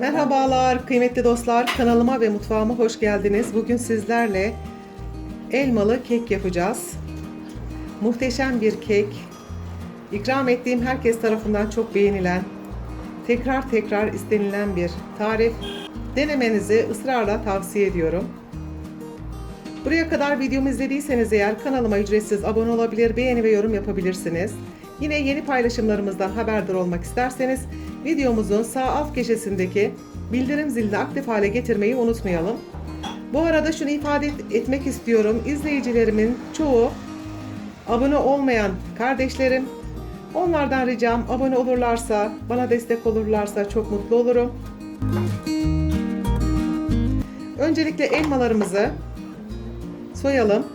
Merhabalar kıymetli dostlar. Kanalıma ve mutfağıma hoş geldiniz. Bugün sizlerle elmalı kek yapacağız. Muhteşem bir kek. İkram ettiğim herkes tarafından çok beğenilen, tekrar tekrar istenilen bir tarif. Denemenizi ısrarla tavsiye ediyorum. Buraya kadar videomu izlediyseniz eğer kanalıma ücretsiz abone olabilir, beğeni ve yorum yapabilirsiniz. Yine yeni paylaşımlarımızdan haberdar olmak isterseniz videomuzun sağ alt köşesindeki bildirim zilini aktif hale getirmeyi unutmayalım. Bu arada şunu ifade et- etmek istiyorum. İzleyicilerimin çoğu abone olmayan kardeşlerim. Onlardan ricam abone olurlarsa, bana destek olurlarsa çok mutlu olurum. Öncelikle elmalarımızı soyalım.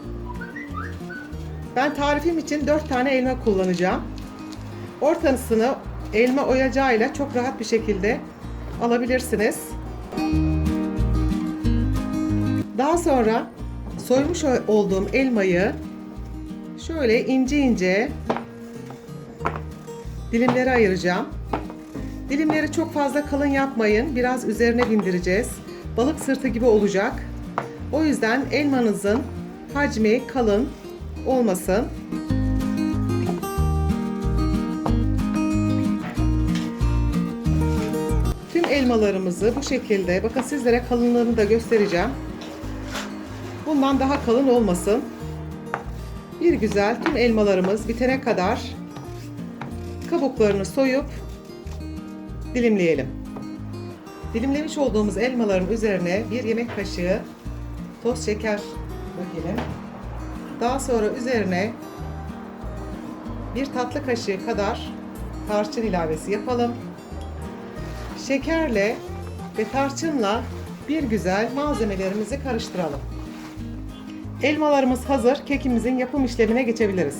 Ben tarifim için 4 tane elma kullanacağım. Ortasını elma oyacağıyla çok rahat bir şekilde alabilirsiniz. Daha sonra soymuş olduğum elmayı şöyle ince ince dilimlere ayıracağım. Dilimleri çok fazla kalın yapmayın. Biraz üzerine bindireceğiz. Balık sırtı gibi olacak. O yüzden elmanızın hacmi kalın olmasın. Elmalarımızı bu şekilde, bakın sizlere kalınlığını da göstereceğim. Bundan daha kalın olmasın. Bir güzel tüm elmalarımız bitene kadar kabuklarını soyup dilimleyelim. Dilimlemiş olduğumuz elmaların üzerine bir yemek kaşığı toz şeker dökelim. Daha sonra üzerine bir tatlı kaşığı kadar tarçın ilavesi yapalım. Şekerle ve tarçınla bir güzel malzemelerimizi karıştıralım. Elmalarımız hazır. Kekimizin yapım işlemine geçebiliriz.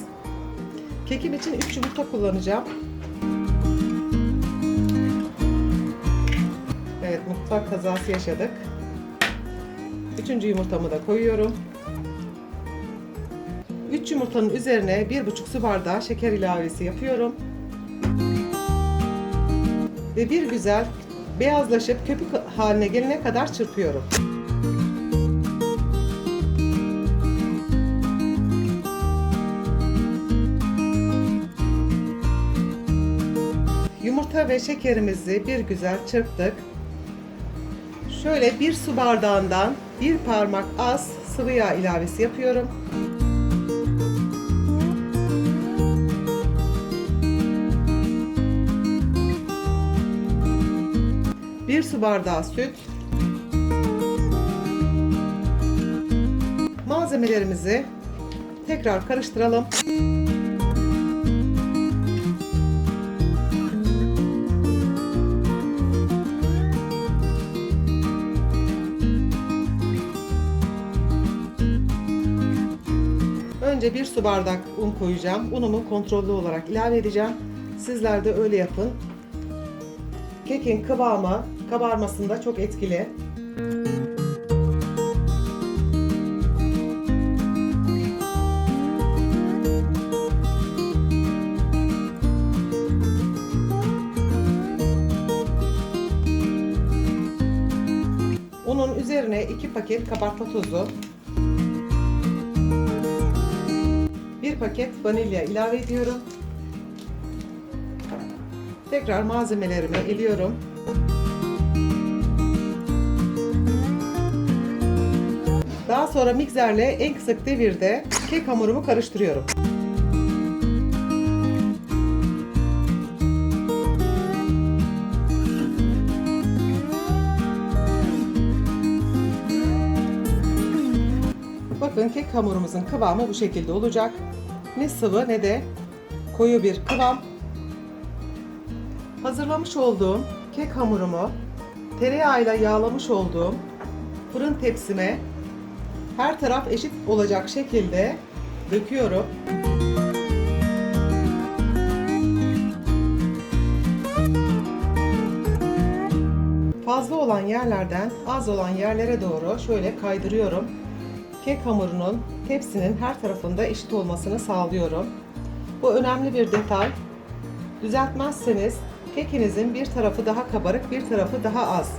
Kekim için 3 yumurta kullanacağım. Evet, mutfak kazası yaşadık. Üçüncü yumurtamı da koyuyorum. 3 yumurtanın üzerine 1,5 su bardağı şeker ilavesi yapıyorum. Ve bir güzel beyazlaşıp köpük haline gelene kadar çırpıyorum. Yumurta ve şekerimizi bir güzel çırptık. Şöyle bir su bardağından bir parmak az sıvı yağ ilavesi yapıyorum. Bir su bardağı süt. Malzemelerimizi tekrar karıştıralım. Önce bir su bardak un koyacağım. Unumu kontrollü olarak ilave edeceğim. Sizler de öyle yapın. Kekin kıvamı kabarmasında çok etkili. Unun üzerine 2 paket kabartma tozu, 1 paket vanilya ilave ediyorum. Tekrar malzemelerimi eliyorum. Sonra mikserle en kısık devirde kek hamurumu karıştırıyorum. Bakın kek hamurumuzun kıvamı bu şekilde olacak. Ne sıvı ne de koyu bir kıvam. Hazırlamış olduğum kek hamurumu tereyağıyla yağlamış olduğum fırın tepsime her taraf eşit olacak şekilde döküyorum. Fazla olan yerlerden az olan yerlere doğru şöyle kaydırıyorum. Kek hamurunun tepsinin her tarafında eşit olmasını sağlıyorum. Bu önemli bir detay. Düzeltmezseniz kekinizin bir tarafı daha kabarık, bir tarafı daha az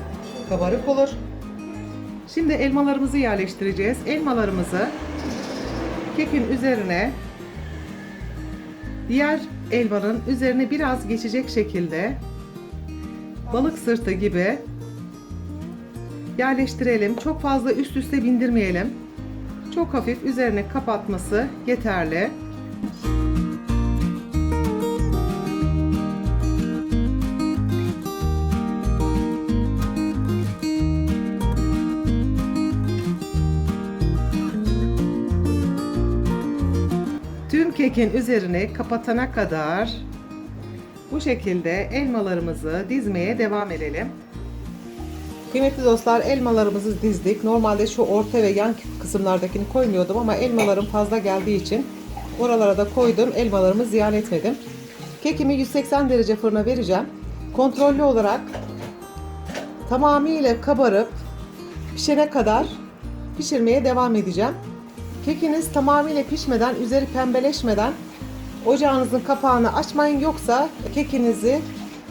kabarık olur. Şimdi elmalarımızı yerleştireceğiz. Elmalarımızı kekin üzerine diğer elmanın üzerine biraz geçecek şekilde balık sırtı gibi yerleştirelim. Çok fazla üst üste bindirmeyelim. Çok hafif üzerine kapatması yeterli. Tüm kekin üzerini kapatana kadar bu şekilde elmalarımızı dizmeye devam edelim. Kıymetli dostlar elmalarımızı dizdik. Normalde şu orta ve yan kısımlardakini koymuyordum ama elmalarım fazla geldiği için oralara da koydum. Elmalarımı ziyan etmedim. Kekimi 180 derece fırına vereceğim. Kontrollü olarak tamamıyla kabarıp pişene kadar pişirmeye devam edeceğim. Kekiniz tamamıyla pişmeden, üzeri pembeleşmeden ocağınızın kapağını açmayın yoksa kekinizi,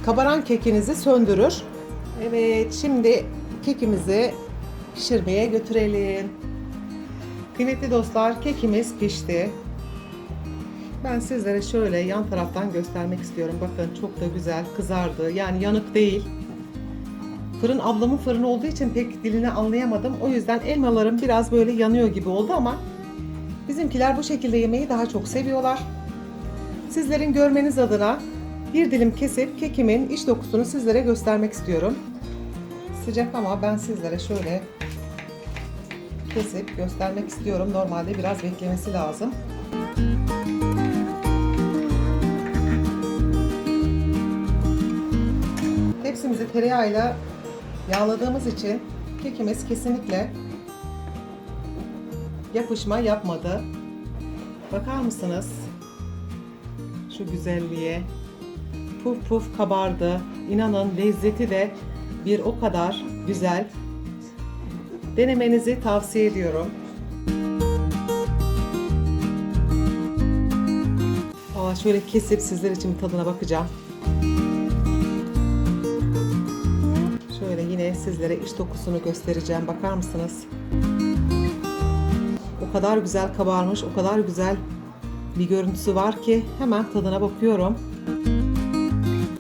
kabaran kekinizi söndürür. Evet, şimdi kekimizi pişirmeye götürelim. Kıymetli dostlar, kekimiz pişti. Ben sizlere şöyle yan taraftan göstermek istiyorum. Bakın çok da güzel kızardı. Yani yanık değil. Fırın ablamın fırını olduğu için pek dilini anlayamadım. O yüzden elmalarım biraz böyle yanıyor gibi oldu ama bizimkiler bu şekilde yemeği daha çok seviyorlar. Sizlerin görmeniz adına bir dilim kesip kekimin iç dokusunu sizlere göstermek istiyorum. Sıcak ama ben sizlere şöyle kesip göstermek istiyorum. Normalde biraz beklemesi lazım. Tepsimizi tereyağıyla yağladığımız için kekimiz kesinlikle yapışma yapmadı. Bakar mısınız? Şu güzelliğe. Puf puf kabardı. İnanın lezzeti de bir o kadar güzel. Denemenizi tavsiye ediyorum. Aa, şöyle kesip sizler için tadına bakacağım. Şöyle yine sizlere iç dokusunu göstereceğim. Bakar mısınız? O kadar güzel kabarmış, o kadar güzel bir görüntüsü var ki hemen tadına bakıyorum.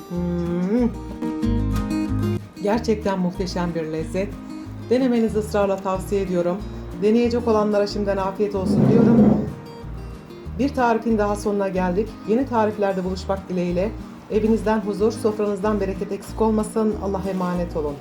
Hmm. Gerçekten muhteşem bir lezzet. Denemenizi ısrarla tavsiye ediyorum. Deneyecek olanlara şimdiden afiyet olsun diyorum. Bir tarifin daha sonuna geldik. Yeni tariflerde buluşmak dileğiyle. Evinizden huzur, sofranızdan bereket eksik olmasın. Allah'a emanet olun.